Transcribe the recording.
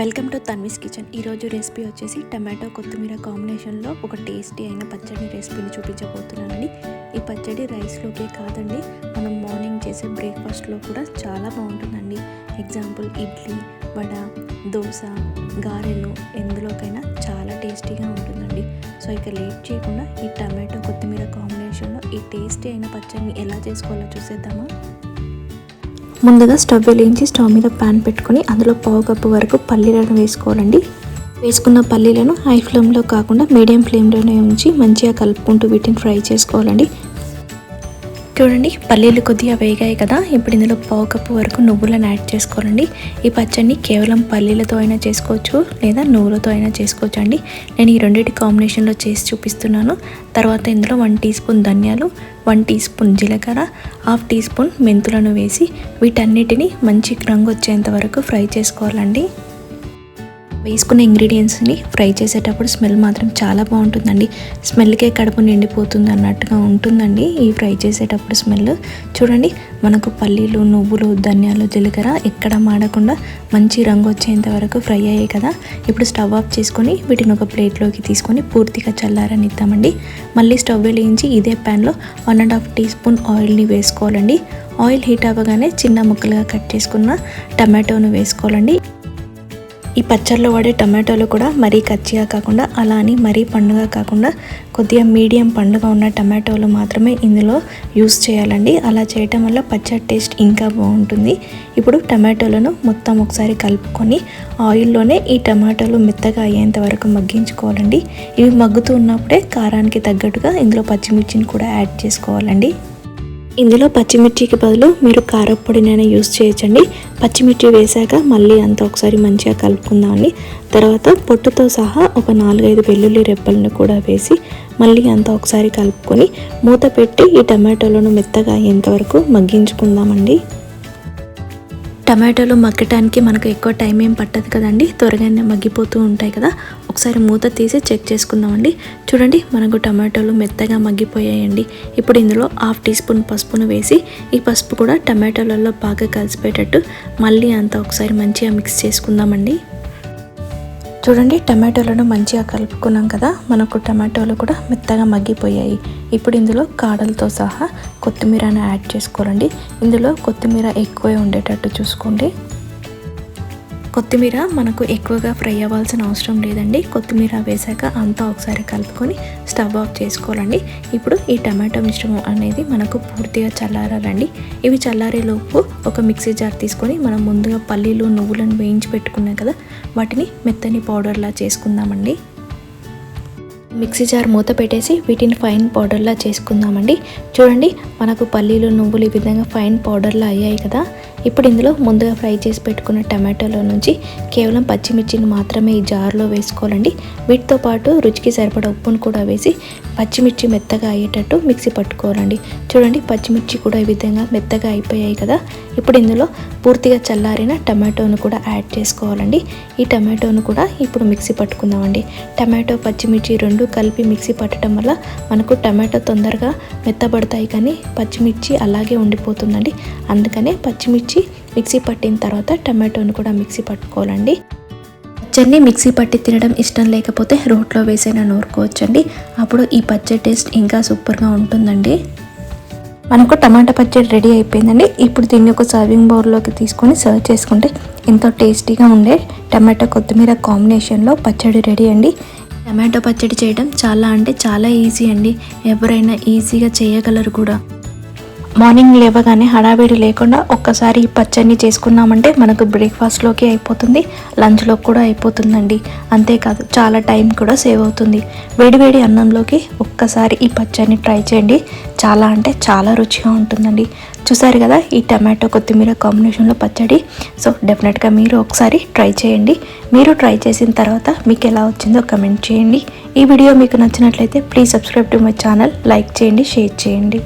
Welcome to Tanvi's kitchen. ఈరోజు recipe వచ్చేసి tomato కొత్తిమీర కాంబినేషన్లో ఒక టేస్టీ అయిన పచ్చడి రెసిపీని చూపించబోతున్నానండి. ఈ పచ్చడి రైస్లోకే కాదండి మనం మార్నింగ్ చేసే బ్రేక్ఫాస్ట్లో కూడా చాలా బాగుంటుందండి. ఎగ్జాంపుల్ ఇడ్లీ వడ దోశ గారెలు ఎందులోకైనా చాలా టేస్టీగా ఉంటుందండి. సో ఇక లేట్ చేయకుండా ఈ టమాటో కొత్తిమీర కాంబినేషన్లో ఈ టేస్టీ అయిన పచ్చడిని ఎలా చేసుకోవాలో చూసేద్దామా? ముందుగా స్టవ్ వెలిగించి స్టవ్ మీద ప్యాన్ పెట్టుకొని అందులో పావు కప్పు వరకు పల్లీలను వేసుకోవాలండి. వేసుకున్న పల్లీలను హై ఫ్లేమ్లో కాకుండా మీడియం ఫ్లేమ్లోనే ఉంచి మంచిగా కలుపుకుంటూ వీటిని ఫ్రై చేసుకోవాలండి. చూడండి పల్లీలు కొద్దిగా వేగాయి కదా. ఇప్పుడు ఇందులో పావు కప్పు వరకు నువ్వులను యాడ్ చేసుకోవాలండి. ఈ పచ్చడిని కేవలం పల్లీలతో అయినా చేసుకోవచ్చు లేదా నువ్వులతో అయినా చేసుకోవచ్చు అండి. నేను ఈ రెండింటి కాంబినేషన్లో చేసి చూపిస్తున్నాను. తర్వాత ఇందులో వన్ టీ స్పూన్ ధనియాలు వన్ టీ స్పూన్ జీలకర్ర హాఫ్ టీ స్పూన్ మెంతులను వేసి వీటన్నిటిని మంచి రంగు వచ్చేంత వరకు ఫ్రై చేసుకోవాలండి. వేసుకున్న ఇంగ్రీడియంట్స్ని ఫ్రై చేసేటప్పుడు స్మెల్ మాత్రం చాలా బాగుంటుందండి. స్మెల్కే కడుపు నిండిపోతుంది అన్నట్టుగా ఉంటుందండి ఈ ఫ్రై చేసేటప్పుడు స్మెల్. చూడండి మనకు పల్లీలు నువ్వులు ధనియాలు జీలకర్ర ఎక్కడ మాడకుండా మంచి రంగు వచ్చేంత వరకు ఫ్రై అయ్యాయి కదా. ఇప్పుడు స్టవ్ ఆఫ్ చేసుకొని వీటిని ఒక ప్లేట్లోకి తీసుకొని పూర్తిగా చల్లారనిద్దామండి. మళ్ళీ స్టవ్ వెలిగించి ఇదే ప్యాన్లో one and half teaspoon ఆయిల్ని వేసుకోవాలండి. ఆయిల్ హీట్ అవ్వగానే చిన్న ముక్కలుగా కట్ చేసుకున్న టమాటోను వేసుకోవాలండి. ఈ పచ్చళ్ళలో వాడే టమాటోలు కూడా మరీ కచ్చిగా కాకుండా అలా అని మరీ పండుగ కాకుండా కొద్దిగా మీడియం పండుగ ఉన్న టమాటోలు మాత్రమే ఇందులో యూస్ చేయాలండి. అలా చేయటం వల్ల పచ్చడి టేస్ట్ ఇంకా బాగుంటుంది. ఇప్పుడు టమాటోలను మొత్తం ఒకసారి కలుపుకొని ఆయిల్లోనే ఈ టమాటోలు మెత్తగా అయ్యేంత వరకు మగ్గించుకోవాలండి. ఇవి మగ్గుతూ ఉన్నప్పుడే కారానికి తగ్గట్టుగా ఇందులో పచ్చిమిర్చిని కూడా యాడ్ చేసుకోవాలండి. ఇందులో పచ్చిమిర్చికి బదులు మీరు కారపొడినైనా యూస్ చేయొచ్చండి. పచ్చిమిర్చి వేశాక మళ్ళీ అంతా ఒకసారి మంచిగా కలుపుకుందామండి. తర్వాత పొట్టుతో సహా ఒక నాలుగైదు వెల్లుల్లి రెప్పలను కూడా వేసి మళ్ళీ అంతా ఒకసారి కలుపుకొని మూత పెట్టి ఈ టమాటోలను మెత్తగా అయ్యేంత వరకు మగ్గించుకుందామండి. టమాటోలు మగ్గటానికి మనకు ఎక్కువ టైం ఏం పట్టదు కదండి. త్వరగానే మగ్గిపోతూ ఉంటాయి కదా. ఒకసారి మూత తీసి చెక్ చేసుకుందామండి. చూడండి మనకు టమాటోలు మెత్తగా మగ్గిపోయాయండి. ఇప్పుడు ఇందులో హాఫ్ టీ స్పూన్ పసుపును వేసి ఈ పసుపు కూడా టమాటోలలో బాగా కలిసిపోయేటట్టు మళ్ళీ అంతా ఒకసారి మంచిగా మిక్స్ చేసుకుందామండి. చూడండి టమాటోలను మంచిగా కలుపుకున్నాం కదా మనకు టమాటోలు కూడా మెత్తగా మగ్గిపోయాయి. ఇప్పుడు ఇందులో కాడలతో సహా కొత్తిమీరను యాడ్ చేసుకోవాలండి ఇందులో కొత్తిమీర ఎక్కువే ఉండేటట్టు చూసుకోండి. కొత్తిమీర మనకు ఎక్కువగా ఫ్రై అవ్వాల్సిన అవసరం లేదండి. కొత్తిమీర వేసాక అంతా ఒకసారి కలుపుకొని స్టవ్ ఆఫ్ చేసుకోవాలండి. ఇప్పుడు ఈ టమాటో మిశ్రమం అనేది మనకు పూర్తిగా చల్లారాలండి. ఇవి చల్లారేలోపు ఒక మిక్సీ జార్ తీసుకొని మనం ముందుగా పల్లీలు నువ్వులను వేయించి పెట్టుకున్నాం కదా వాటిని మెత్తని పౌడర్లా చేసుకుందామండి. మిక్సీ జార్ మూత పెట్టేసి వీటిని ఫైన్ పౌడర్లా చేసుకుందామండి. చూడండి మనకు పల్లీలు నువ్వులు ఈ విధంగా ఫైన్ పౌడర్లా అయ్యాయి కదా. ఇప్పుడు ఇందులో ముందుగా ఫ్రై చేసి పెట్టుకున్న టమాటోలో నుంచి కేవలం పచ్చిమిర్చిని మాత్రమే ఈ జార్లో వేసుకోవాలండి. వీటితో పాటు రుచికి సరిపడా ఉప్పును కూడా వేసి పచ్చిమిర్చి మెత్తగా అయ్యేటట్టు మిక్సీ పట్టుకోవాలండి. చూడండి పచ్చిమిర్చి కూడా ఈ విధంగా మెత్తగా అయిపోయాయి కదా. ఇప్పుడు ఇందులో పూర్తిగా చల్లారిన టమాటోను కూడా యాడ్ చేసుకోవాలండి. ఈ టమాటోను కూడా ఇప్పుడు మిక్సీ పట్టుకుందామండి. టమాటో పచ్చిమిర్చి రెండు కలిపి మిక్సీ పట్టడం వల్ల మనకు టమాటో తొందరగా మెత్తబడతాయి కానీ పచ్చిమిర్చి అలాగే ఉండిపోతుందండి. అందుకనే పచ్చిమిర్చి మిక్సీ పట్టిన తర్వాత టమాటోని కూడా మిక్సీ పట్టుకోవాలండి. పచ్చడిని మిక్సీ పట్టి తినడం ఇష్టం లేకపోతే రోట్లో వేసైనా నూరుకోవచ్చండి. అప్పుడు ఈ పచ్చడి టేస్ట్ ఇంకా సూపర్గా ఉంటుందండి. మనకు టమాటా పచ్చడి రెడీ అయిపోయిందండి. ఇప్పుడు దీన్ని ఒక సర్వింగ్ బౌల్లోకి తీసుకొని సర్వ్ చేసుకుంటే ఎంతో టేస్టీగా ఉండే టమాటా కొత్తిమీర కాంబినేషన్లో పచ్చడి రెడీ అండి. టమాటో పచ్చడి చేయడం చాలా అంటే చాలా ఈజీ అండి. ఎవరైనా ఈజీగా చేయగలరు కూడా. మార్నింగ్ లేవగానే హడావిడి లేకుండా ఒక్కసారి ఈ పచ్చడిని చేసుకున్నామంటే మనకు బ్రేక్ఫాస్ట్లోకి అయిపోతుంది లంచ్లో కూడా అయిపోతుందండి. అంతేకాదు చాలా టైం కూడా సేవ్ అవుతుంది. వేడివేడి అన్నంలోకి ఒక్కసారి ఈ పచ్చడిని ట్రై చేయండి. చాలా అంటే చాలా రుచిగా ఉంటుందండి. చూసారు కదా ఈ టమాటో కొత్తిమీర కాంబినేషన్లో పచ్చడి. సో డెఫినెట్గా మీరు ఒకసారి ట్రై చేయండి. మీరు ట్రై చేసిన తర్వాత మీకు ఎలా వచ్చిందో కమెంట్ చేయండి. ఈ వీడియో మీకు నచ్చినట్లయితే please subscribe to my channel like చేయండి షేర్ చేయండి.